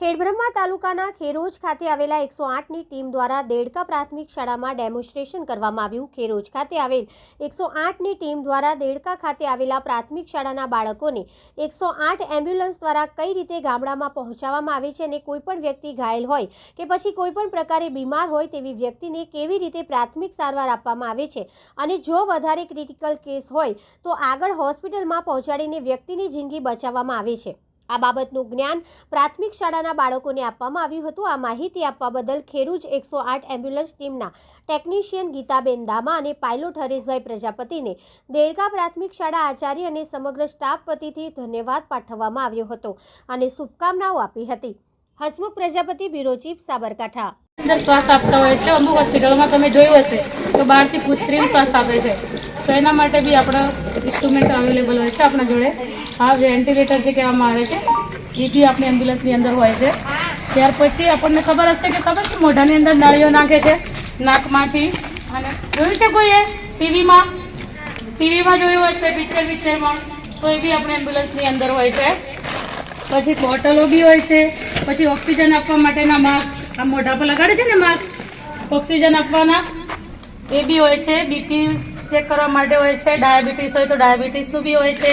ખેડબ્રહ્મા તાલુકાના ખેરોજ ખાતે આવેલા એકસો આઠની ટીમ દ્વારા દેડકા પ્રાથમિક શાળામાં ડેમોન્સ્ટ્રેશન કરવામાં આવ્યું. ખેરોજ ખાતે આવેલ એકસો આઠની ટીમ દ્વારા દેડકા ખાતે આવેલા પ્રાથમિક શાળાના બાળકોને એકસો આઠ એમ્બ્યુલન્સ દ્વારા કઈ રીતે ગામડામાં પહોંચાડવામાં આવે છે અને કોઈપણ વ્યક્તિ ઘાયલ હોય કે પછી કોઈપણ પ્રકારે બીમાર હોય તેવી વ્યક્તિને કેવી રીતે પ્રાથમિક સારવાર આપવામાં આવે છે અને જો વધારે ક્રિટિકલ કેસ હોય તો આગળ હોસ્પિટલમાં પહોંચાડીને વ્યક્તિની જિંદગી બચાવવામાં આવે છે. આ બાબતનું જ્ઞાન પ્રાથમિક શાળાના બાળકોને આપવામાં આવ્યું હતું. આ માહિતી આપવા બદલ ખેરૂજ એકસો આઠ એમ્બ્યુલન્સ ટીમના ટેકનિશિયન ગીતાબેન દામા અને પાયલોટ હરેશભાઈ પ્રજાપતિને દેડકા પ્રાથમિક શાળા આચાર્ય અને સમગ્ર સ્ટાફ વતીથી ધન્યવાદ પાઠવવામાં આવ્યો હતો અને શુભકામનાઓ આપી હતી. Hasmukh Prajapati, bureau chief, Sabarkantha. અંદર શ્વાસ આપતા હોય છે. અમુક હોસ્પિટલોમાં તમે જોયું હશે તો બહારથી કૃત્રિમ શ્વાસ આપે છે. તો એના માટે બી આપણા ઇન્સ્ટ્રુમેન્ટ અવેલેબલ હોય છે આપણા જોડે. આ જે એન્ટિલેટર જે કહેવામાં આવે છે, એ બી આપણી એમ્બ્યુલન્સની અંદર હોય છે. ત્યાર પછી આપણને ખબર હશે કે ખબર છે, મોઢાની અંદર નળીઓ નાખે છે, નાકમાંથી. અને જોયું છે કોઈએ? ટીવીમાં? ટીવીમાં જોયું હશે પિક્ચર પિક્ચરમાં તો એ બી આપણી એમ્બ્યુલન્સની અંદર હોય છે. પછી બોટલો બી હોય છે. પછી ઓક્સિજન આપવા માટેના માસ્ક. આ મોઢા પર લગાડે છે ને માસ્ક? ઓક્સિજન આપવાના એ બી હોય છે. બીપી ચેક કરવા માટે હોય છે. ડાયાબિટીસ હોય તો ડાયાબિટીસનું બી હોય છે.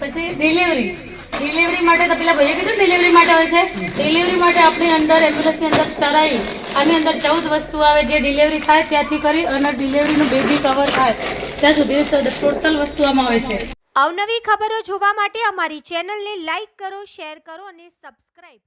પછી ડિલિવરી ડિલિવરી માટે તો પેલા ભાઈએ કીધું ડિલિવરી માટે હોય છે. ડિલિવરી માટે આપણી અંદર એમ્બ્યુલન્સની અંદર સ્ટરાઈ આની અંદર ચૌદ વસ્તુ આવે જે ડિલિવરી થાય ત્યાંથી કરી અને ડિલિવરીનું બેબી કવર થાય. ત્યાં સુધી ટોટલ વસ્તુ આમાં હોય છે. અવનવી ખબરો જોવા માટે અમારી ચેનલને લાઈક કરો શેર કરો અને સબસ્ક્રાઈબ